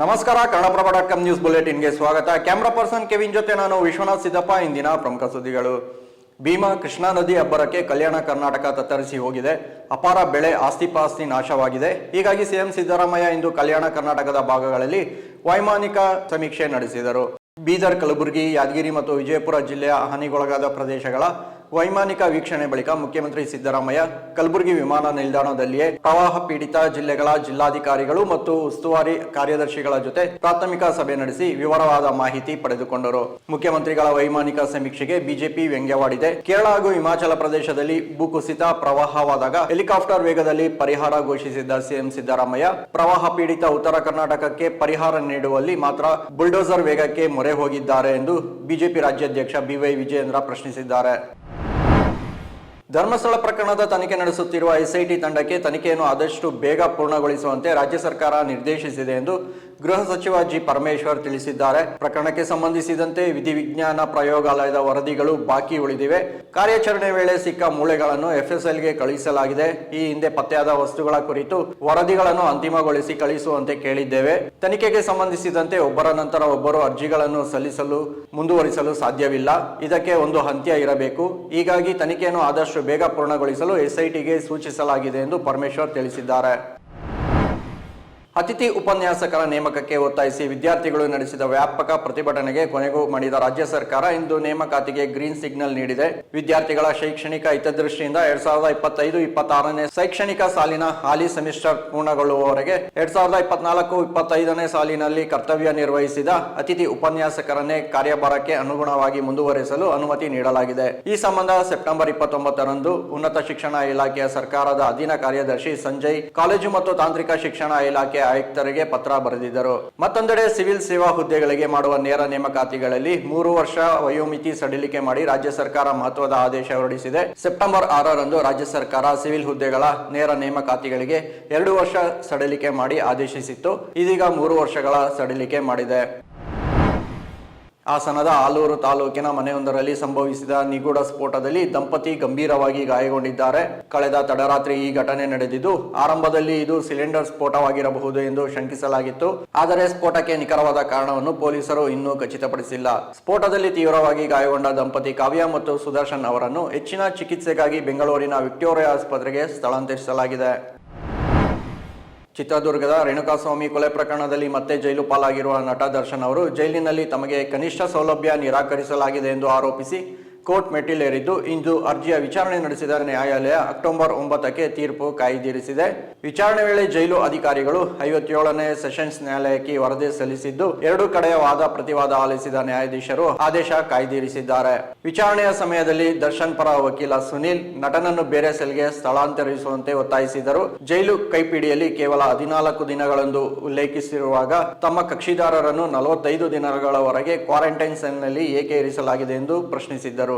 ನಮಸ್ಕಾರ Kannadaprabha dot com news ಬುಲೆಟಿನ್ಗೆ ಸ್ವಾಗತ. ಕ್ಯಾಮ್ರಾ ಪರ್ಸನ್ ಕೆವಿನ್ ಜೊತೆ ನಾನು ವಿಶ್ವನಾಥ್ ಸಿದ್ದಪ್ಪ. ಇಂದಿನ ಪ್ರಮುಖ ಸುದ್ದಿಗಳು. ಭೀಮಾ ಕೃಷ್ಣಾ ನದಿ ಅಬ್ಬರಕ್ಕೆ ಕಲ್ಯಾಣ ಕರ್ನಾಟಕ ತತ್ತರಿಸಿ ಹೋಗಿದೆ. ಅಪಾರ ಬೆಳೆ ಆಸ್ತಿಪಾಸ್ತಿ ನಾಶವಾಗಿದೆ. ಹೀಗಾಗಿ ಸಿಎಂ ಸಿದ್ದರಾಮಯ್ಯ ಇಂದು ಕಲ್ಯಾಣ ಕರ್ನಾಟಕದ ಭಾಗಗಳಲ್ಲಿ ವೈಮಾನಿಕ ಸಮೀಕ್ಷೆ ನಡೆಸಿದರು. ಬೀದರ್, ಕಲಬುರಗಿ, ಯಾದಗಿರಿ ಮತ್ತು ವಿಜಯಪುರ ಜಿಲ್ಲೆಯ ಹಾನಿಗೊಳಗಾದ ಪ್ರದೇಶಗಳ ವೈಮಾನಿಕ ವೀಕ್ಷಣೆ ಬಳಿಕ ಮುಖ್ಯಮಂತ್ರಿ ಸಿದ್ದರಾಮಯ್ಯ ಕಲಬುರಗಿ ವಿಮಾನ ನಿಲ್ದಾಣದಲ್ಲಿಯೇ ಪ್ರವಾಹ ಪೀಡಿತ ಜಿಲ್ಲೆಗಳ ಜಿಲ್ಲಾಧಿಕಾರಿಗಳು ಮತ್ತು ಉಸ್ತುವಾರಿ ಕಾರ್ಯದರ್ಶಿಗಳ ಜೊತೆ ಪ್ರಾಥಮಿಕ ಸಭೆ ನಡೆಸಿ ವಿವರವಾದ ಮಾಹಿತಿ ಪಡೆದುಕೊಂಡರು. ಮುಖ್ಯಮಂತ್ರಿಗಳ ವೈಮಾನಿಕ ಸಮೀಕ್ಷೆಗೆ ಬಿಜೆಪಿ ವ್ಯಂಗ್ಯವಾಡಿದೆ. ಕೇರಳ ಹಾಗೂ ಹಿಮಾಚಲ ಪ್ರದೇಶದಲ್ಲಿ ಭೂಕುಸಿತ ಪ್ರವಾಹವಾದಾಗ ಹೆಲಿಕಾಪ್ಟರ್ ವೇಗದಲ್ಲಿ ಪರಿಹಾರ ಘೋಷಿಸಿದ್ದ ಸಿಎಂ ಸಿದ್ದರಾಮಯ್ಯ, ಪ್ರವಾಹ ಪೀಡಿತ ಉತ್ತರ ಕರ್ನಾಟಕಕ್ಕೆ ಪರಿಹಾರ ನೀಡುವಲ್ಲಿ ಮಾತ್ರ ಬುಲ್ಡೋಸರ್ ವೇಗಕ್ಕೆ ಮೊರೆ ಹೋಗಿದ್ದಾರೆ ಎಂದು ಬಿಜೆಪಿ ರಾಜ್ಯಾಧ್ಯಕ್ಷ ಬಿವೈ ವಿಜಯೇಂದ್ರ ಪ್ರಶ್ನಿಸಿದ್ದಾರೆ. ಧರ್ಮಸ್ಥಳ ಪ್ರಕರಣದ ತನಿಖೆ ನಡೆಸುತ್ತಿರುವ ಎಸ್ಐಟಿ ತಂಡಕ್ಕೆ ತನಿಖೆಯನ್ನು ಆದಷ್ಟು ಬೇಗ ಪೂರ್ಣಗೊಳಿಸುವಂತೆ ರಾಜ್ಯ ಸರ್ಕಾರ ನಿರ್ದೇಶಿಸಿದೆ ಎಂದು ಗೃಹ ಸಚಿವ ಜಿ ಪರಮೇಶ್ವರ್ ತಿಳಿಸಿದ್ದಾರೆ. ಪ್ರಕರಣಕ್ಕೆ ಸಂಬಂಧಿಸಿದಂತೆ ವಿಧಿವಿಜ್ಞಾನ ಪ್ರಯೋಗಾಲಯದ ವರದಿಗಳು ಬಾಕಿ ಉಳಿದಿವೆ. ಕಾರ್ಯಾಚರಣೆ ವೇಳೆ ಸಿಕ್ಕ ಮೂಳೆಗಳನ್ನು ಎಫ್ಎಸ್ಎಲ್ಗೆ ಕಳುಹಿಸಲಾಗಿದೆ ಈ ಹಿಂದೆ ಪತ್ತೆಯಾದ ವಸ್ತುಗಳ ಕುರಿತು ವರದಿಗಳನ್ನು ಅಂತಿಮಗೊಳಿಸಿ ಕಳುಹಿಸುವಂತೆ ಕೇಳಿದ್ದೇವೆ. ತನಿಖೆಗೆ ಸಂಬಂಧಿಸಿದಂತೆ ಒಬ್ಬರ ನಂತರ ಒಬ್ಬರು ಅರ್ಜಿಗಳನ್ನು ಸಲ್ಲಿಸಲು ಮುಂದುವರಿಸಲು ಸಾಧ್ಯವಿಲ್ಲ. ಇದಕ್ಕೆ ಒಂದು ಅಂತ್ಯ ಇರಬೇಕು. ಹೀಗಾಗಿ ತನಿಖೆಯನ್ನು ಆದಷ್ಟು ಬೇಗ ಪೂರ್ಣಗೊಳಿಸಲು ಎಸ್ಐಟಿಗೆ ಸೂಚಿಸಲಾಗಿದೆ ಎಂದು ಪರಮೇಶ್ವರ್ ತಿಳಿಸಿದ್ದಾರೆ. ಅತಿಥಿ ಉಪನ್ಯಾಸಕರ ನೇಮಕಕ್ಕೆ ಒತ್ತಾಯಿಸಿ ವಿದ್ಯಾರ್ಥಿಗಳು ನಡೆಸಿದ ವ್ಯಾಪಕ ಪ್ರತಿಭಟನೆಗೆ ಕೊನೆಗೂ ಮಾಡಿದ ರಾಜ್ಯ ಸರ್ಕಾರ ಇಂದು ನೇಮಕಾತಿಗೆ ಗ್ರೀನ್ ಸಿಗ್ನಲ್ ನೀಡಿದೆ. ವಿದ್ಯಾರ್ಥಿಗಳ ಶೈಕ್ಷಣಿಕ ಹಿತದೃಷ್ಟಿಯಿಂದ ಎರಡ್ ಸಾವಿರದ ಇಪ್ಪತ್ತೈದು ಇಪ್ಪತ್ತಾರನೇ ಶೈಕ್ಷಣಿಕ ಸಾಲಿನ ಹಾಲಿ ಸೆಮಿಸ್ಟರ್ ಪೂರ್ಣಗೊಳ್ಳುವವರೆಗೆ ಎರಡ್ ಸಾವಿರದ ಇಪ್ಪತ್ನಾಲ್ಕು ಇಪ್ಪತ್ತೈದನೇ ಸಾಲಿನಲ್ಲಿ ಕರ್ತವ್ಯ ನಿರ್ವಹಿಸಿದ ಅತಿಥಿ ಉಪನ್ಯಾಸಕರನ್ನೇ ಕಾರ್ಯಭಾರಕ್ಕೆ ಅನುಗುಣವಾಗಿ ಮುಂದುವರೆಸಲು ಅನುಮತಿ ನೀಡಲಾಗಿದೆ. ಈ ಸಂಬಂಧ ಸೆಪ್ಟೆಂಬರ್ ಇಪ್ಪತ್ತೊಂಬತ್ತರಂದು ಉನ್ನತ ಶಿಕ್ಷಣ ಇಲಾಖೆಯ ಸರ್ಕಾರದ ಅಧೀನ ಕಾರ್ಯದರ್ಶಿ ಸಂಜಯ್, ಕಾಲೇಜು ಮತ್ತು ತಾಂತ್ರಿಕ ಶಿಕ್ಷಣ ಇಲಾಖೆ ಆಯುಕ್ತರಿಗೆ ಪತ್ರ ಬರೆದಿದ್ದರು. ಮತ್ತೊಂದೆಡೆ ಸಿವಿಲ್ ಸೇವಾ ಹುದ್ದೆಗಳಿಗೆ ಮಾಡುವ ನೇರ ನೇಮಕಾತಿಗಳಲ್ಲಿ ಮೂರು ವರ್ಷ ವಯೋಮಿತಿ ಸಡಿಲಿಕೆ ಮಾಡಿ ರಾಜ್ಯ ಸರ್ಕಾರ ಮಹತ್ವದ ಆದೇಶ ಹೊರಡಿಸಿದೆ. ಸೆಪ್ಟೆಂಬರ್ ಆರರಂದು ರಾಜ್ಯ ಸರ್ಕಾರ ಸಿವಿಲ್ ಹುದ್ದೆಗಳ ನೇರ ನೇಮಕಾತಿಗಳಿಗೆ ಎರಡು ವರ್ಷ ಸಡಿಲಿಕೆ ಮಾಡಿ ಆದೇಶಿಸಿತ್ತು. ಇದೀಗ ಮೂರು ವರ್ಷಗಳ ಸಡಿಲಿಕೆ ಮಾಡಿದೆ. ಹಾಸನದ ಆಲೂರು ತಾಲೂಕಿನ ಮನೆಯೊಂದರಲ್ಲಿ ಸಂಭವಿಸಿದ ನಿಗೂಢ ಸ್ಫೋಟದಲ್ಲಿ ದಂಪತಿ ಗಂಭೀರವಾಗಿ ಗಾಯಗೊಂಡಿದ್ದಾರೆ. ಕಳೆದ ತಡರಾತ್ರಿ ಈ ಘಟನೆ ನಡೆದಿದ್ದು, ಆರಂಭದಲ್ಲಿ ಇದು ಸಿಲಿಂಡರ್ ಸ್ಫೋಟವಾಗಿರಬಹುದು ಎಂದು ಶಂಕಿಸಲಾಗಿತ್ತು. ಆದರೆ ಸ್ಫೋಟಕ್ಕೆ ನಿಖರವಾದ ಕಾರಣವನ್ನು ಪೊಲೀಸರು ಇನ್ನೂ ಖಚಿತಪಡಿಸಿಲ್ಲ. ಸ್ಫೋಟದಲ್ಲಿ ತೀವ್ರವಾಗಿ ಗಾಯಗೊಂಡ ದಂಪತಿ ಕಾವ್ಯ ಮತ್ತು ಸುದರ್ಶನ್ ಅವರನ್ನು ಹೆಚ್ಚಿನ ಚಿಕಿತ್ಸೆಗಾಗಿ ಬೆಂಗಳೂರಿನ ವಿಕ್ಟೋರಿಯಾ ಆಸ್ಪತ್ರೆಗೆ ಸ್ಥಳಾಂತರಿಸಲಾಗಿದೆ. ಚಿತ್ರದುರ್ಗದ ರೇಣುಕಾಸ್ವಾಮಿ ಕೊಲೆ ಪ್ರಕರಣದಲ್ಲಿ ಮತ್ತೆ ಜೈಲು ಪಾಲಾಗಿರುವ ನಟ ದರ್ಶನ್ ಅವರು ಜೈಲಿನಲ್ಲಿ ತಮಗೆ ಕನಿಷ್ಠ ಸೌಲಭ್ಯ ನಿರಾಕರಿಸಲಾಗಿದೆ ಎಂದು ಆರೋಪಿಸಿ ಕೋರ್ಟ್ ಮೆಟ್ಟಿಲೇರಿದ್ದು ಇಂದು ಅರ್ಜಿಯ ವಿಚಾರಣೆ ನಡೆಸಿದ ನ್ಯಾಯಾಲಯ ಅಕ್ಟೋಬರ್ ಒಂಬತ್ತಕ್ಕೆ ತೀರ್ಪು ಕಾಯ್ದಿರಿಸಿದೆ. ವಿಚಾರಣೆ ವೇಳೆ ಜೈಲು ಅಧಿಕಾರಿಗಳು ಐವತ್ತೇಳನೇ ಸೆಷನ್ಸ್ ನ್ಯಾಯಾಲಯಕ್ಕೆ ವರದಿ ಸಲ್ಲಿಸಿದ್ದು, ಎರಡು ಕಡೆಯ ವಾದ ಪ್ರತಿವಾದ ಆಲಿಸಿದ ನ್ಯಾಯಾಧೀಶರು ಆದೇಶ ಕಾಯ್ದಿರಿಸಿದ್ದಾರೆ. ವಿಚಾರಣೆಯ ಸಮಯದಲ್ಲಿ ದರ್ಶನ್ ಪರ ವಕೀಲ ಸುನೀಲ್ ನಟನನ್ನು ಬೇರೆ ಸೆಲ್ಗೆ ಸ್ಥಳಾಂತರಿಸುವಂತೆ ಒತ್ತಾಯಿಸಿದರು. ಜೈಲು ಕೈಪಿಡಿಯಲ್ಲಿ ಕೇವಲ ಹದಿನಾಲ್ಕು ದಿನಗಳೆಂದು ಉಲ್ಲೇಖಿಸಿರುವಾಗ ತಮ್ಮ ಕಕ್ಷಿದಾರರನ್ನು ನಲವತ್ತೈದು ದಿನಗಳವರೆಗೆ ಕ್ವಾರಂಟೈನ್ ಸೆಲ್ನಲ್ಲಿ ಏಕೆ ಇರಿಸಲಾಗಿದೆ ಎಂದು ಪ್ರಶ್ನಿಸಿದ್ದರು.